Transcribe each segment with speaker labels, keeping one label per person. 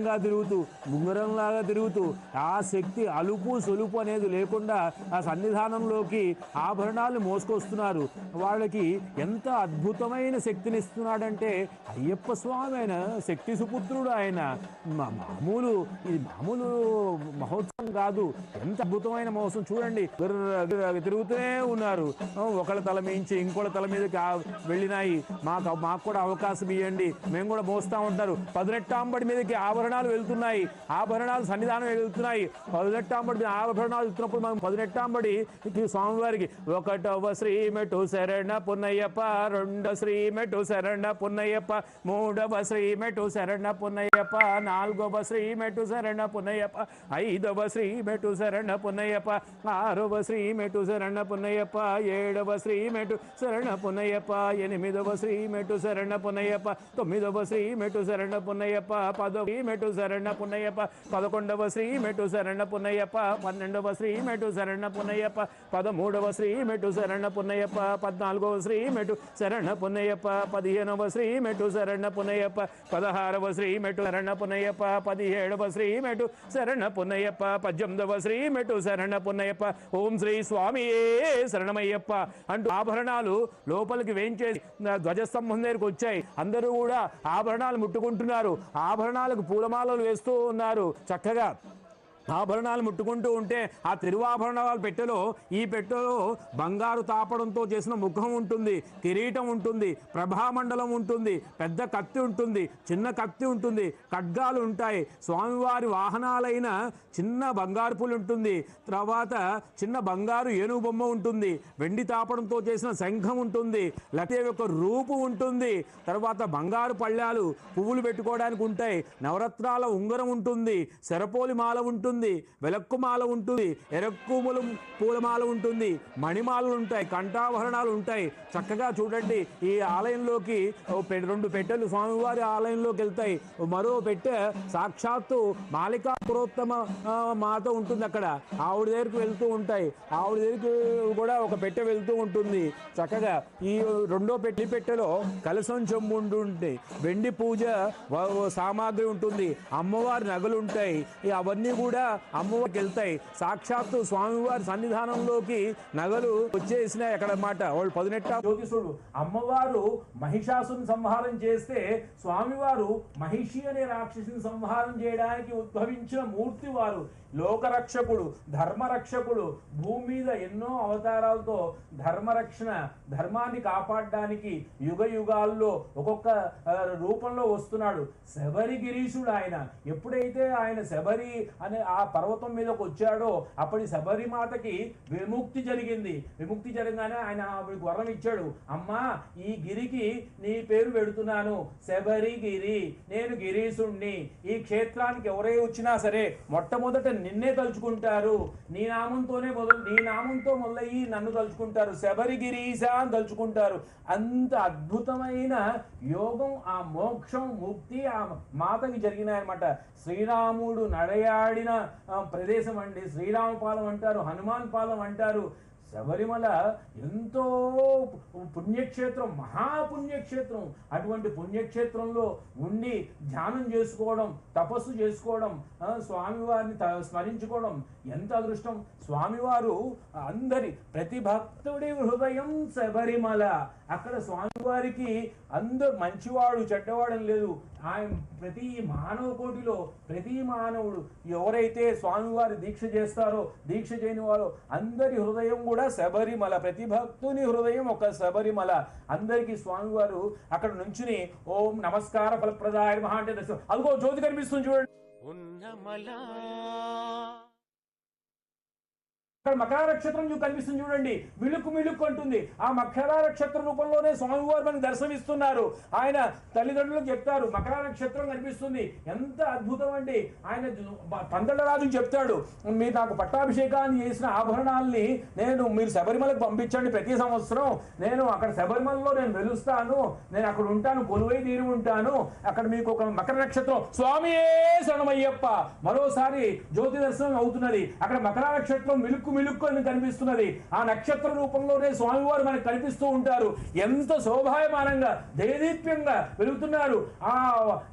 Speaker 1: గా తిరుగుతూ గుంగరంలాగా తిరుగుతూ ఆ శక్తి అలుపు సొలుపు అనేది లేకుండా ఆ సన్నిధానంలోకి ఆభరణాలు మోసుకొస్తున్నారు. వాళ్ళకి ఎంత అద్భుతమైన శక్తిని ఇస్తున్నాడంటే అయ్యప్ప స్వామి ఆయన శక్తి సుపుత్రుడు ఆయన. మామూలు ఇది మామూలు మహోత్సవం కాదు. ఎంత అద్భుతమైన మహోత్సవం చూడండి. తిరుగుతూనే ఉన్నారు. ఒకళ్ళ తల మించి ఇంకోళ్ళ తల మీదకి వెళ్ళినాయి. మాకు మాకు కూడా అవకాశం ఇవ్వండి మేము కూడా మోస్తా ఉంటారు. పదినెట్టాంబడి మీదకి ఆభరణాలు వెళ్తున్నాయి. ఆభరణాలు సన్నిధానం వెళ్తున్నాయి. పదినెట్టాంబడి ఆభరణాలు వెళ్తున్నప్పుడు మనం పదినెట్టాంబడి స్వామివారికి ఒకటవ శ్రీమెటు శరణ పున్నయ్యప్ప రెండవ శ్రీమెటు శరణ పున్నయ్యప్ప మూడవ శ్రీమెటు శరణ పున్నయ్యప్ప నాలుగవ శ్రీమెటు శరణ పున్నయ్యప్ప ఐదవ శ్రీమెటు శరణ పున్నయ్యప్ప ఆరవ శ్రీమెటు శరణ పున్నయ్యప్ప ఏడవ శ్రీమెటు శరణ పున్నయ్యప్ప ఎనిమిదవ శ్రీమెటు శరణ పున్నయ్యప్ప తొమ్మిదవ శ్రీమెటు శరణ పున్నయ్యప్ప పదవ శ్రీ మెటు శరణ పున్నయ్యప్ప. పదకొండవ శ్రీ మెటు శరణ పున్నయ్యప్ప. పన్నెండవ శ్రీ మెటు శరణ పున్నయ్యప్ప. పదమూడవ శ్రీ మెటు శరణ పున్నయ్యప్ప. పద్నాలుగవ శ్రీ మెటు శరణ పున్నయ్యప్ప. పదిహేనవ శ్రీ మెటు శరణ పున్నయ్యప్ప. పదహారవ శ్రీ మెటు శరణ పున్నయ్యప్ప. పదిహేడవ శ్రీ మెటు శరణ పున్నయ్యప్ప. పద్దెనిమిదవ శ్రీ మెటు శరణ పున్నయ్యప్ప. ఓం శ్రీ స్వామియే శరణమయ్యప్ప. అంటూ ఆభరణాలు లోపలికి వేయించేసి ధ్వజస్తంభం దగ్గరికి వచ్చాయి. అందరూ కూడా ఆభరణాలు ముట్టుకుంటున్నారు. ఆభరణాలకు పూలమాలలు వేస్తూ ఉన్నారు. చక్కగా ఆభరణాలు ముట్టుకుంటూ ఉంటే ఆ తిరువాభరణాల పెట్టెలో ఈ పెట్టెలో బంగారు తాపడంతో చేసిన ముఖం ఉంటుంది కిరీటం ఉంటుంది ప్రభామండలం ఉంటుంది పెద్ద కత్తి ఉంటుంది చిన్న కత్తి ఉంటుంది ఖడ్గాలు ఉంటాయి. స్వామివారి వాహనాలైన చిన్న బంగారు పులు ఉంటుంది తర్వాత చిన్న బంగారు ఏనుగు బొమ్మ ఉంటుంది వెండి తాపడంతో చేసిన శంఖం ఉంటుంది లతే యొక్క రూపు ఉంటుంది తర్వాత బంగారు పళ్ళాలు పువ్వులు పెట్టుకోవడానికి ఉంటాయి నవరత్నాల ఉంగరం ఉంటుంది శరపోలి మాల ఉంటుంది వెలక్కు మాల ఉంటుంది. ఎరక్కుములు పూలమాల ఉంటుంది. మణిమాలలు ఉంటాయి. కంఠాభరణాలు ఉంటాయి. చక్కగా చూడండి. ఈ ఆలయంలోకి పె- రెండు పెట్టెలు స్వామివారి ఆలయంలోకి వెళ్తాయి. మరో పెట్టె సాక్షాత్తు మాలికా పురోత్తమ మాత ఉంటుంది అక్కడ. ఆవిడ దగ్గరికి వెళ్తూ ఉంటాయి. ఆవిడ దగ్గరికి కూడా ఒక పెట్టె వెళ్తూ ఉంటుంది. చక్కగా ఈ రెండో పెట్టి పెట్టెలో కలసం చెంబు ఉంటుంది. వెండి పూజ సామాగ్రి ఉంటుంది. అమ్మవారి నగలు ఉంటాయి. అవన్నీ కూడా అమ్మవారికి వెళ్తాయి. సాక్షాత్తు స్వామివారి సన్నిధానంలోకి నగలు వచ్చేసినాయి అక్కడ మాట వాళ్ళు పదినెట్ట జ్యోతిషుడు. అమ్మవారు మహిషాసుని సంహారం చేస్తే స్వామివారు మహిషి అనే రాక్షసుని సంహారం చేయడానికి ఉద్భవించిన మూర్తి వారు. లోకరక్షకుడు ధర్మరక్షకుడు భూమి మీద ఎన్నో అవతారాలతో ధర్మరక్షణ ధర్మాన్ని కాపాడడానికి యుగ యుగాల్లో ఒక్కొక్క రూపంలో వస్తున్నాడు. శబరి గిరీశుడు ఆయన. ఎప్పుడైతే ఆయన శబరి అనే ఆ పర్వతం మీదకి వచ్చాడో అప్పటి శబరి మాతకి విముక్తి జరిగింది. విముక్తి జరిగానే ఆయన ఆవిడకి వరం ఇచ్చాడు. అమ్మా ఈ గిరికి నీ పేరు పెడుతున్నాను. శబరి గిరి నేను గిరీశుణ్ణి. ఈ క్షేత్రానికి ఎవరై వచ్చినా సరే మొట్టమొదట నిన్నే తలుచుకుంటారు. నీ నామంతోనే మొదలు నీ నామంతో మొదలయ్యి నన్ను తలుచుకుంటారు. శబరి అని తలుచుకుంటారు. అంత అద్భుతమైన యోగం ఆ మోక్షం ముక్తి ఆ మాతకి జరిగినాయన్నమాట. శ్రీరాముడు నడయాడిన ప్రదేశం అండి. శ్రీరామపాలెం అంటారు హనుమాన్ పాలెం అంటారు. శబరిమల ఎంతో పుణ్యక్షేత్రం మహాపుణ్యక్షేత్రం. అటువంటి పుణ్యక్షేత్రంలో ఉండి ధ్యానం చేసుకోవడం తపస్సు చేసుకోవడం ఆ, స్వామివారిని త- స్మరించుకోవడం ఎంత అదృష్టం. స్వామివారు అందరి ప్రతి భక్తుడి హృదయం శబరిమల. అక్కడ స్వామివారికి అందరు మంచివాడు చెడ్డవాడని లేదు. ఆయన ప్రతి మానవ కోటిలో ప్రతి మానవుడు ఎవరైతే స్వామివారి దీక్ష చేస్తారో దీక్ష చేయని వారో అందరి హృదయం కూడా శబరిమల ప్రతి భక్తుని హృదయం ఒక శబరిమల. అందరికీ స్వామివారు అక్కడ నుంచుని ఓం నమస్కార ఫలప్రదాయ మహా అంటే దర్శనం అదిగో జ్యోతి కనిపిస్తుంది చూడండి.
Speaker 2: ఉన్నమలా
Speaker 1: అక్కడ మకర నక్షత్రం కనిపిస్తుంది చూడండి. మిలుకు మిలుకు అంటుంది. ఆ మకర నక్షత్ర రూపంలోనే స్వామివారు మనకు దర్శనమిస్తున్నారు. ఆయన తల్లిదండ్రులకు చెప్తారు మకర నక్షత్రం కనిపిస్తుంది. ఎంత అద్భుతం అండి. ఆయన జు- రాజు చెప్తాడు మీరు నాకు పట్టాభిషేకాన్ని చేసిన ఆభరణాలని నేను మీరు శబరిమలకు పంపించండి ప్రతి సంవత్సరం. నేను అక్కడ శబరిమలలో నేను వెలుస్తాను. నేను అక్కడ ఉంటాను కొలువై తీరి ఉంటాను. అక్కడ మీకు ఒక మకర నక్షత్రం స్వామియే శరణమయ్యప్ప! మరోసారి జ్యోతి దర్శనం అవుతున్నది. అక్కడ మకర నక్షత్రం మిలుకు మిలుక్కొని కనిపిస్తున్నది. ఆ నక్షత్ర రూపంలోనే స్వామివారు మనకు కనిపిస్తూ ఉంటారు. ఎంత శోభాయమానంగా దేదీప్యంగా వెలుగుతున్నారు ఆ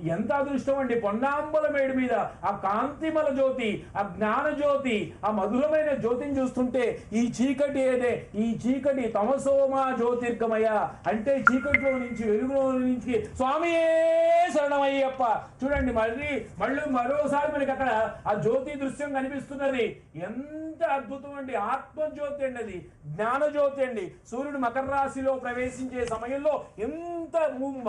Speaker 1: ఎంత అదృష్టం అండి. పొన్నాంబల మేడి మీద ఆ కాంతిమల జ్యోతి ఆ జ్ఞాన జ్యోతి ఆ మధురమైన జ్యోతిని చూస్తుంటే ఈ చీకటి ఏదే? ఈ చీకటి తమసోమా జ్యోతిర్గమయ. అంటే చీకటిలో నుంచి వెలుగులో నుంచి స్వామియే శరణమయ్యప్ప. చూడండి మళ్ళీ మళ్ళీ మరోసారి మనకి అక్కడ ఆ జ్యోతి దృశ్యం కనిపిస్తున్నది. ఎంత అద్భుతం అండి ఆత్మజ్యోతి అండి అది జ్ఞాన జ్యోతి అండి. సూర్యుడు మకర రాశిలో ప్రవేశించే సమయంలో ఎంత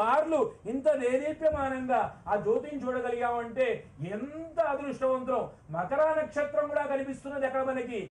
Speaker 1: మార్లు ఇంత దేదీప్యమానంగా ఆ జ్యోతిని చూడగలిగామంటే ఎంత అదృష్టవంతం మకర నక్షత్రం కూడా కనిపిస్తున్నది ఎక్కడ మనకి?